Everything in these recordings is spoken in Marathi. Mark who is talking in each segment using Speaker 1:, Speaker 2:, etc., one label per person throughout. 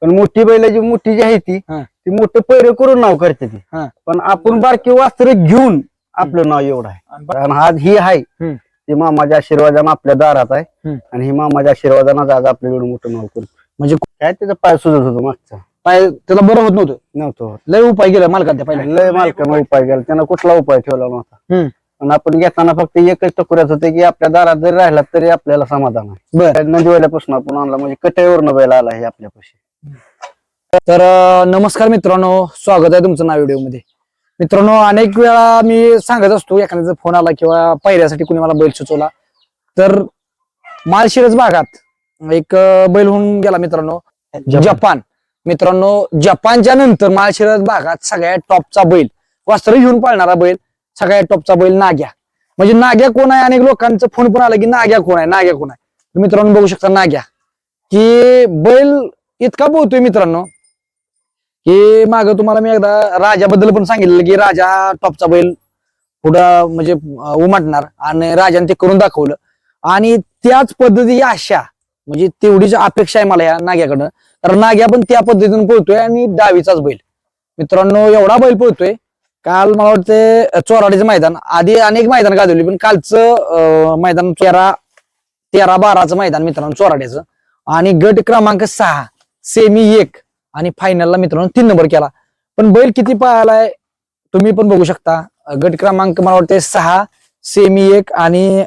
Speaker 1: पण मोठी बैलाची मोठी जी आहे ती
Speaker 2: हा.
Speaker 1: ती मोठे पैरे करून नाव करते ती.
Speaker 2: हा.
Speaker 1: पण आपण बारकी वास्त्र घेऊन आपलं नाव एवढं आहे.
Speaker 3: आणि बा-
Speaker 1: आणि आज ही आहे.
Speaker 2: हम्म.
Speaker 1: ती मामाच्या आशीर्वादानं आपल्या दारात आहे.
Speaker 2: हम्म.
Speaker 1: आणि ही मामाच्या आशीर्वादानं आज आपलं एवढं मोठं नाव करतो.
Speaker 2: म्हणजे
Speaker 1: काय त्याचा पाय सुजत होतो मागचा?
Speaker 2: पाय त्याला बरं होत नव्हतं.
Speaker 1: नव्हतं होत.
Speaker 2: लय उपाय केला मालकात त्या पहिल्या.
Speaker 1: लय मालकानं उपाय केला. त्यानं कुठला उपाय ठेवला नव्हता.
Speaker 2: हम्म.
Speaker 1: पण आपण घेताना फक्त एकच टकुऱ्याच होते की आपल्या दारात जरी राहिला तरी आपल्याला समाधान आहे.
Speaker 2: बर.
Speaker 1: नंदीवाल्यापासून आपण आणला. म्हणजे कट्यावरनं बैल आला हे आपल्यापाशी.
Speaker 2: तर नमस्कार मित्रांनो स्वागत आहे तुमचं नाव व्हिडिओमध्ये मित्रांनो अनेक वेळा मी सांगत असतो एखाद्याचा फोन आला किंवा पायऱ्यासाठी कुणी मला बैल सुचवला. तर माळशिरस भागात एक बैल होऊन गेला मित्रांनो जपान. मित्रांनो जपानच्या नंतर माळशिरस भागात सगळ्यात टॉपचा बैल वस्त्र घेऊन पाळणारा बैल सगळ्यात टॉपचा बैल नाग्या. म्हणजे नाग्या कोण आहे? अनेक लोकांचा फोन पण आला की नाग्या कोण आहे? नाग्या कोण आहे? तर मित्रांनो बघू शकता नाग्या. की बैल इतका पोहतोय मित्रांनो की माग तुम्हाला मी एकदा राजाबद्दल पण सांगितलं की राजा टॉपचा बैल पुढं म्हणजे उमटणार आणि राजाने ते करून दाखवलं. आणि त्याच पद्धती आशा म्हणजे तेवढीच अपेक्षा आहे मला या नाग्याकडनं. कारण नाग्या पण त्या पद्धतीने पळतोय आणि डावीचाच बैल. मित्रांनो एवढा बैल पळतोय. काल मला वाटतं चोराडीचं मैदान. आधी अनेक मैदान गाजवली पण कालचं मैदान तेरा तेरा बाराचं मैदान मित्रांनो चोराड्याचं आणि गट क्रमांक सहा. सेमी एक आणि फायनलला मित्रांनो तीन नंबर केला. पण बैल किती पळालाय तुम्ही पण बघू शकता. गट क्रमांक मला वाटतंय सहा सेमी एक आणि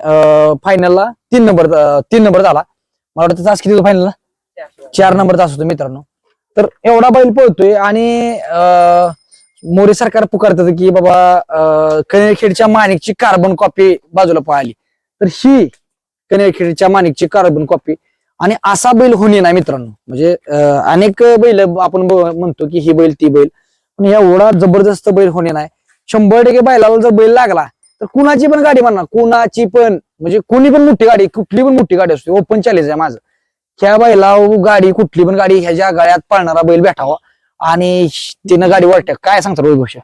Speaker 2: फायनलला तीन नंबर तीन नंबर झाला. मला वाटतं तास किती फायनलला चार नंबर तास होतो मित्रांनो. तर एवढा बैल पळतोय आणि अं, मोरे सरकार पुकारतात की बाबा अं, कनेरखेडच्या माणिकची कार्बन कॉपी बाजूला पळाली. तर ही कनेरखेडच्या माणिकची कार्बन कॉपी आणि असा बैल होणे नाही मित्रांनो. म्हणजे अनेक बैल आपण म्हणतो की ही बैल ती बैल. पण एवढा जबरदस्त बैल होणे नाही. शंभर टक्के बैलाला जर बैल लागला तर कुणाची पण गाडी म्हणणार. कुणाची पण म्हणजे कुणी पण मोठी गाडी कुठली पण मोठी गाडी असते ओपन चॅलेंज आहे माझं. ह्या बैला गाडी कुठली पण गाडी ह्याच्या गळ्यात पळणारा बैल भेटावा. आणि तिनं गाडी वळट्या काय सांगतात घोष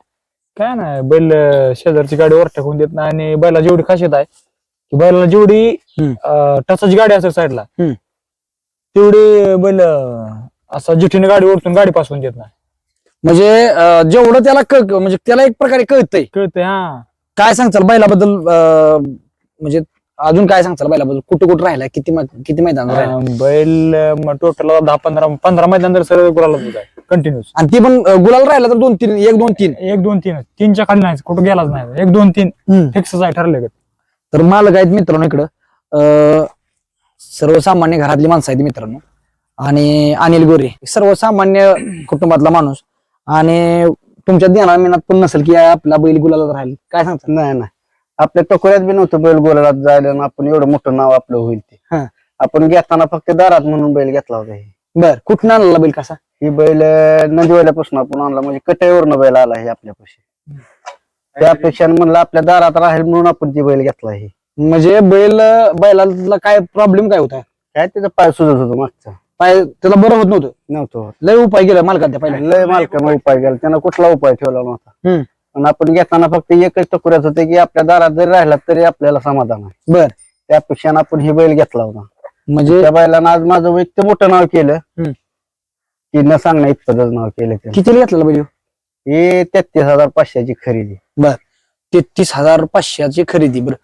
Speaker 3: काय नाही बैल शेजारची गाडी वर टाकून देत नाही. आणि बैला जेवढी खासियत आहे की बैलाला जेवढी टचाची गाडी असेल साईडला. तेवढी बैल असा जिठीने गाडी ओढतून गाडी पासून देत नाही.
Speaker 2: म्हणजे अं, जेवढं त्याला म्हणजे त्याला एक प्रकारे कळतंय.
Speaker 3: कळतंय हा.
Speaker 2: काय सांगचाल बैलाबद्दल अं, म्हणजे अजून काय सांगचाल बैलाबद्दल? कुठं कुठं राहिलाय? किती मै- किती मैदान राहिला
Speaker 3: अं, बैल टोटल दहा पंधरा पंधरा मैदान तर सर्व गुलाला कंटिन्यूस
Speaker 2: आणि ती पण अं, गुलाल राहिला तर दोन तीन एक दोन तीन.
Speaker 3: एक दोन तीन. तीनच्या खाली नाही कुठं गेलाच नाही. एक दोन तीन.
Speaker 2: हम्म.
Speaker 3: फिक्सच आहे ठरले
Speaker 2: तर मालक आहेत मित्रांनो इकडं. अं, सर्वसामान्य घरातली माणसं आहेत मित्रांनो. आणि अनिल गोरे सर्वसामान्य कुटुंबातला माणूस. आणि तुमच्या ध्यानात पण नसेल की आपला बैल गुलाला राहील. काय सांगता?
Speaker 1: नाही नाही. आपल्या टकोऱ्यात बी नव्हतं बैल गोलात जायला आणि आपण एवढं मोठं नाव आपलं होईल ते.
Speaker 2: हा.
Speaker 1: आपण घेताना फक्त दारात म्हणून बैल घेतला होता हे.
Speaker 2: बर कुठून आणला बैल कसा?
Speaker 1: ही बैल नंदीवाल्यापासून आपण आणला. म्हणजे कट्यावरनं बैल आला हे आपल्यापाशी. त्या अपेक्षाने म्हणलं आपल्या दारात राहील म्हणून आपण ती बैल घेतला हे.
Speaker 2: म्हणजे बैल बैलाला काय प्रॉब्लेम काय होता?
Speaker 1: काय त्याचा पाय सुजत होतो मागचा.
Speaker 2: पाय त्याला बरं होत नव्हतं?
Speaker 1: नव्हतं होत.
Speaker 2: लय उपाय केला मालकात त्या पहिल्या.
Speaker 1: लय मालकानं उपाय केला. त्यानं कुठला उपाय ठेवला नव्हता.
Speaker 2: हम्म.
Speaker 1: पण आपण घेताना फक्त एकच टकुऱ्याच होते की आपल्या दारात जरी राहिला तरी आपल्याला समाधान आहे.
Speaker 2: बर.
Speaker 1: त्या अपेक्षाने आपण ही बैल घेतला होता.
Speaker 2: म्हणजे?
Speaker 1: त्या बैलानं आज माझं व्यक्त मोठं नाव केलं.
Speaker 2: हम्म.
Speaker 1: की न सांगण्या इतपतच नाव केलं त्यानं.
Speaker 2: कितीला घेतलेला बैल? ह्यो?
Speaker 1: हे तेहतीस हजार पाचशेची खरेदी.
Speaker 2: बर. तेहतीस हजार पाचशेची खरेदी. बरं.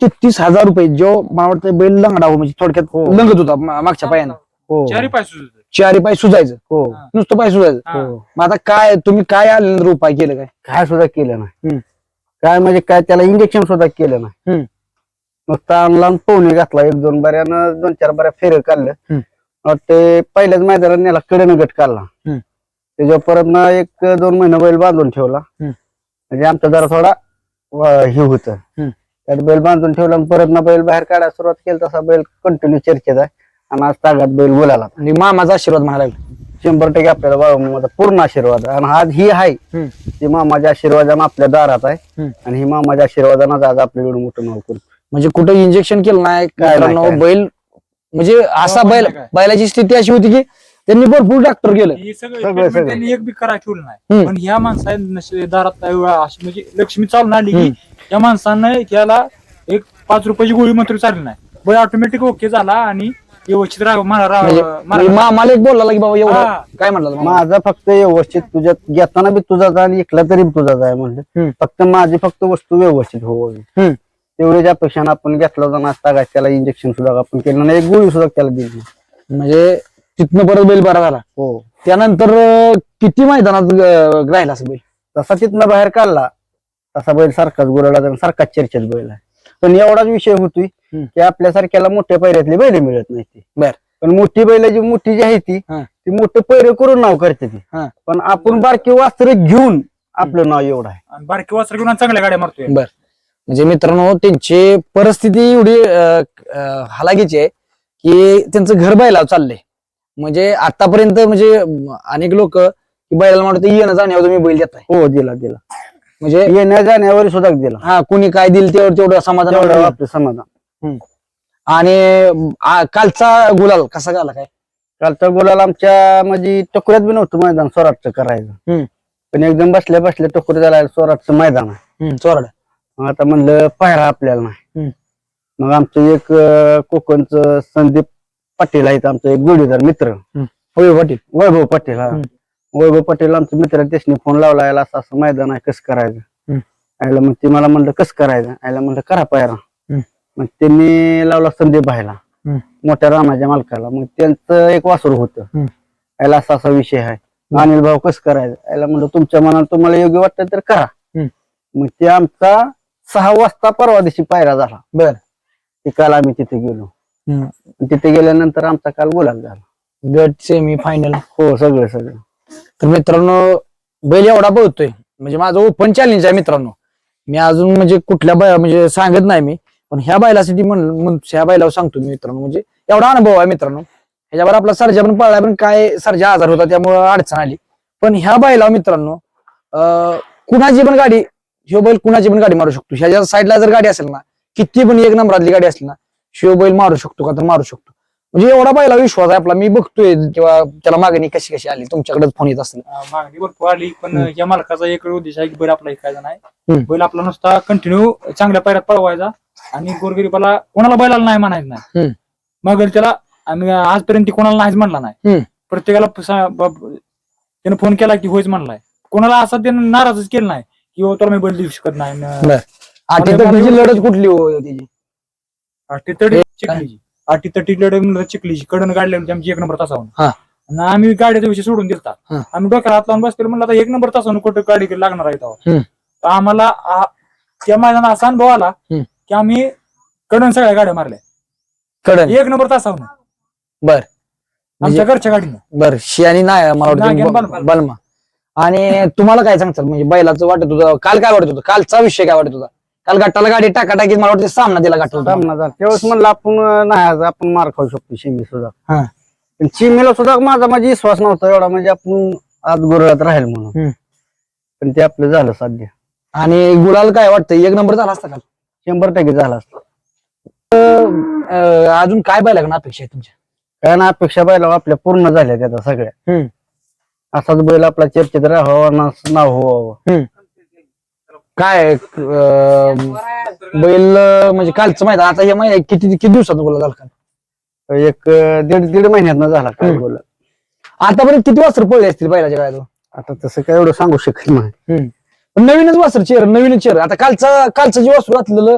Speaker 2: तेहतीस हजार रुपये जो मला वाटतं बैल लंगडा हो म्हणजे थोडक्यात
Speaker 1: हो.
Speaker 2: लंगत होता मा- मागच्या पायानं
Speaker 1: हो
Speaker 3: चारी पाय सुचत
Speaker 2: चारी पाय सुजायचं
Speaker 1: हो
Speaker 2: नुसतं पाय सुजायचं
Speaker 3: हा.
Speaker 1: हो
Speaker 2: मग आता काय तुम्ही काय आल्यानंतर उपाय केलं काय
Speaker 1: काय सुद्धा केलं नाही
Speaker 2: हम्म.
Speaker 1: काय म्हणजे काय त्याला इंजेक्शन सुद्धा केलं नाही
Speaker 2: हम्म.
Speaker 1: नुसतं आणला आणि पोहणी घातला एक दोन बऱ्यानं दोन चार बऱ्या फेर काढलं
Speaker 2: हम्म.
Speaker 1: ते पहिल्याच मैदानात नेला कडेनं गट काढला
Speaker 2: हम्म.
Speaker 1: त्याच्यावर परत ना एक दोन महिने बैल बांधून ठेवला. म्हणजे आमचा जरा थोडा हे होत
Speaker 2: हम्म.
Speaker 1: त्यात बैल बांधून ठेवला आणि परत ना बैल बाहेर काढायला सुरुवात केली तसा बैल कंटिन्यू चर्चेत आहे आणि आज तागात बैल बोलायला
Speaker 2: आणि मामाचा आशीर्वाद म्हणायला लागला
Speaker 1: शंभर टक्के आपल्याला बाळूमामाचा पूर्ण आशीर्वाद आहे. आणि आज ही आहे
Speaker 2: हम्म.
Speaker 1: ती मामाच्या आशीर्वादानं आपल्या दारात आहे
Speaker 2: हम्म.
Speaker 1: आणि ही मामाच्या आशीर्वादानं आज आपलं एवढं मोठं नाव करतो
Speaker 2: म्हणजे कुठं इंजेक्शन केलं नाही
Speaker 1: काय नाही,
Speaker 2: मित्रांनो,
Speaker 1: काय.
Speaker 2: बैल म्हणजे असा बैल
Speaker 3: नाही काय.
Speaker 2: बैलाची स्थिती अशी होती की त्यांनी भरपूर डॉक्टर
Speaker 3: हे सगळं
Speaker 1: सगळं,
Speaker 3: treatment
Speaker 1: सगळं.
Speaker 3: त्यांनी एक बी करा ठेवलं नाही
Speaker 2: हम्म.
Speaker 3: पण ह्या माणसाने दारात अशी म्हणजे लक्ष्मी चालून आली की. या माणसानं त्याला एक पाच रुपयाची गोळी मात्र चालली नाही बैल ऑटोमॅटिक ओके झाला आणि व्यवस्थित राहा मला
Speaker 2: म्हणजे
Speaker 3: राहा
Speaker 2: म्हणजे मामाला एक बोलला की बाबा एवढं. काय म्हणला मामा?
Speaker 1: माझा फक्त व्यवस्थित तुझ्यात घेताना बी तुझाच आहे आणि इकला तरी बी तुझाच आहे म्हणलं. फक्त माझी फक्त वस्तू व्यवस्थित हो
Speaker 2: हम्म.
Speaker 1: तेवढीच अपेक्षा आपण घेतला काय त्याला इंजेक्शन सुद्धा आपण केलं नाही एक गोळी सुद्धा त्याला दिली नाही.
Speaker 2: म्हणजे तिथनं परत बैल बरा झाला.
Speaker 1: हो.
Speaker 2: त्यानंतर अं, किती मैदानात अं, राहिला असेल बैल?
Speaker 1: तसा तिथनं बाहेर काढला तसा बैल सारखाच गुरळा जाऊन सारखाच चर्चेत बैल आहे. पण एवढाच विषय होतोय
Speaker 2: हम्म.
Speaker 1: की आपल्यासारख्याला मोठ्या पैऱ्यातली बैल मिळत नाही ती.
Speaker 2: बर.
Speaker 1: पण मोठी बैल जी मोठी जी आहे ती
Speaker 2: हा.
Speaker 1: ती मोठे पैरे करून नाव करते ती.
Speaker 2: हा.
Speaker 1: पण आपण बारकी वास्त्र घेऊन आपलं नाव एवढं आहे.
Speaker 3: आणि बारकी वासर घेऊन आणि चांगल्या गाड्या मारतोय.
Speaker 2: बर. म्हणजे मित्रांनो त्यांची परिस्थिती एवढी अं, आहे की त्यांचं घर बैलावर चाललंय. म्हणजे आतापर्यंत म्हणजे अनेक लोक बैलाला म्हणत येणं जाण्यावर तुम्ही बैल देताय.
Speaker 1: हो दिला दिला.
Speaker 2: म्हणजे
Speaker 1: येण्या जाण्यावर सुद्धा दिला.
Speaker 2: हा कुणी काय दिल तेवढं तेवढं समाधान
Speaker 1: तेवढं. आपलं समाधान.
Speaker 2: आणि आ, कालचा गुलाल कसा झाला काय?
Speaker 1: कालचा गुलाल आमच्या म्हणजे टकोऱ्यात बी नव्हतं मैदान स्वराटचं करायचं.
Speaker 2: हम्म.
Speaker 1: पण एकदम बसल्या बसल्या टकोरी झाला स्वराटचं मैदान आहे.
Speaker 2: चोराड
Speaker 1: मग आता म्हणलं पायरा आपल्याला नाही.
Speaker 2: हम्म.
Speaker 1: मग आमचं एक अं, कोकणचं संदीप पाटील आहेत आमचं एक जोडीदार मित्र
Speaker 2: होय पाटील
Speaker 1: वैभव पाटील हा. वैभव पाटील आमचे मित्र त्याने फोन लावला याला असं असं मैदान आहे कसं करायचं. आयला मग ते मला म्हणलं कसं करायचं आयला म्हणलं करा पायरा. मग त्यांनी लावला संदीप भाईला
Speaker 2: हम्म.
Speaker 1: मोठ्या रामाच्या मालकाला मग त्यांचं एक वासरू होतं. याला असा असा विषय आहे अनिल भाऊ कसं करायचं याला म्हणलं तुमच्या मनाला तुम्हाला योग्य वाटतं तर करा. मग ते आमचा सहा वाजता परवा दिवशी पायरा झाला
Speaker 2: बर
Speaker 1: ते काल आम्ही तिथे गेलो. तिथे गेल्यानंतर आमचा काल गुलाल झाला.
Speaker 2: गट सेमी फायनल
Speaker 1: हो सगळं सगळं.
Speaker 2: तर मित्रांनो बैल एवढा पळतोय म्हणजे माझं ओपन चॅलेंज आहे मित्रांनो. मी अजून म्हणजे कुठल्या बै म्हणजे सांगत नाही मी पण ह्या बैलासाठी म्हण म्हण- ह्या बैलावर सांगतो मी मित्रांनो. म्हणजे एवढा अनुभव आहे मित्रांनो. ह्याच्यावर आपला सर्जा पण पळला पण काय सर्जा आजार होता त्यामुळं अडचण आली. पण ह्या बैलावर मित्रांनो अं, कुणाची पण गाडी ह्यो बैल कुणाची पण गाडी मारू शकतो. ह्याच्या साईडला जर गाडी असेल ना किती पण एक नंबरातली गाडी असेल ना शिव बैल मारू शकतो का तर मारू शकतो. म्हणजे एवढा बैला विश्वास आहे आपला. मी बघतोय किंवा त्याला मागणी कशी कशी आली तुमच्याकडेच फोन येत असेल
Speaker 3: मागणी भरपूर आली पण या मालकाचा एक उद्देश आहे की बैल आपला ऐकायचा नाही. बैल आपला नुसता कंटिन्यू चांगल्या पायऱ्यात पळवायचा आणि गोरगरीबाला कोणाला बैलाला नाही म्हणायचं नाही. मग त्याला आम्ही आजपर्यंत कोणाला नाहीच म्हणला नाही. प्रत्येकाला त्यानं फोन केला की होयच म्हणलाय. कोणाला असा त्यानं नाराजच केलं नाही की हो तुला मी बैल देऊ शकत नाही.
Speaker 2: लढत कुठली त्याची
Speaker 3: आठी तटी चिखलीची. आठी तटी लढत म्हणलं चिखलीची. कडन गाडल्या होती आमची एक नंबर तासावून
Speaker 2: हा.
Speaker 3: आणि आम्ही गाडीचा विषय सोडून दिलता.
Speaker 2: हा.
Speaker 3: आम्ही डोक्याला हात लावून बसलेलो म्हणलं आता एक नंबर तासावून कुठं गाडी लागणार आहे तेव्हा.
Speaker 2: हम्म.
Speaker 3: तर आम्हाला आ- त्या मैदानात असा अनुभव आला
Speaker 2: हम्म.
Speaker 3: की आम्ही कडन सगळ्या गाड्या मारल्या.
Speaker 2: कडन?
Speaker 3: एक नंबर तासावून
Speaker 2: बर.
Speaker 3: आमच्या घरच्या गाडीनं.
Speaker 2: बर शी आणि नाही मला
Speaker 3: नाग आणि
Speaker 2: वाटतं
Speaker 3: बलमा.
Speaker 2: आणि तुम्हाला काय सांगतात म्हणजे बैलाचं वाटत होतं काल काय वाटत होतं? कालचा विषय काय वाटत होता? काल गट्टाला गाडी टाकाटाकीत मला वाटतं सामना दिला गट्टा
Speaker 1: सामना झाला. त्यावेळेस म्हणलं आपण नाही आज आपण मार खाऊ शकतो चिमी सुद्धा.
Speaker 2: हा.
Speaker 1: पण चिमीला सुद्धा माझा माझा विश्वास नव्हता एवढा म्हणजे आपण आज गुरळात राहील म्हणून.
Speaker 2: हम्म.
Speaker 1: पण ते आपलं झालं साध्य.
Speaker 2: आणि गुलाल काय वाटतं? एक नंबर झाला असता काल
Speaker 1: शंभर टक्के झाला असतं.
Speaker 2: अं, अजून काय बैला अपेक्षा आहे तुमच्या?
Speaker 1: काय ना अपेक्षा बैला आपल्या पूर्ण झाल्या त्याचा सगळ्या.
Speaker 2: हम्म.
Speaker 1: असाच बैल आपला चर्चेत राहावा ना नाव व्हावं.
Speaker 2: काय अं, बैल अं, म्हणजे कालचं माहिती आता हे माहिती किती किती दिवसात गुलाल झाला काल?
Speaker 1: एक अं, दीड दीड महिन्यात झाला काय. बोल
Speaker 2: आतापर्यंत किती वासर पळले असतील बैलाच्या काय
Speaker 1: आता तसं काय एवढं सांगू शकत नाही.
Speaker 2: पण नवीनच वासर चेअर नवीनच चेअर आता कालचा कालचं जे वासर घातलेलं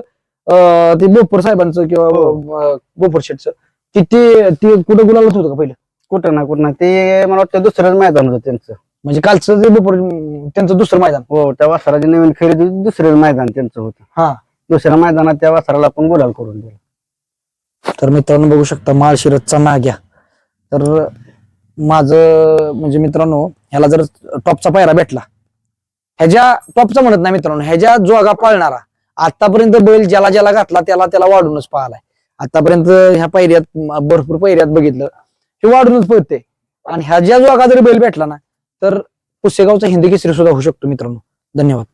Speaker 2: अं, ते बोपर साहेबांचं किंवा
Speaker 1: हो.
Speaker 2: अं, बोपर शेटचं ते ते ते कुठं गुलालच होतं का पहिलं?
Speaker 1: कुठं ना कुठं ना ते मला वाटतं दुसरंच मैदान होतं त्यांचं.
Speaker 2: म्हणजे कालचं जे बोपर त्यांचं दुसरं मैदान.
Speaker 1: हो त्या वासराची नवीन खरेदी दुसरं मैदान त्यांचं होतं.
Speaker 2: हा.
Speaker 1: दुसऱ्या मैदानात त्या वासराला आपण गुलाल करून दिला.
Speaker 2: तर मित्रांनो बघू शकता माळशिरसचा नाग्या. तर माझं म्हणजे मित्रांनो ह्याला जर टॉपचा पायरा भेटला ह्याच्या टॉपचा म्हणत नाही मित्रांनो ह्याच्या जोगा पाळणारा आतापर्यंत बैल ज्याला ज्याला घातला त्याला त्याला वाढूनच पाहिलाय. आतापर्यंत ह्या पायऱ्यात भरपूर पायऱ्यात बघितलं हे वाढूनच पळते आणि ह्या ज्या जोगा जरी बैल भेटला ना तर पुसेगावचा हिंदी केसरी सुद्धा होऊ शकतो मित्रांनो. धन्यवाद.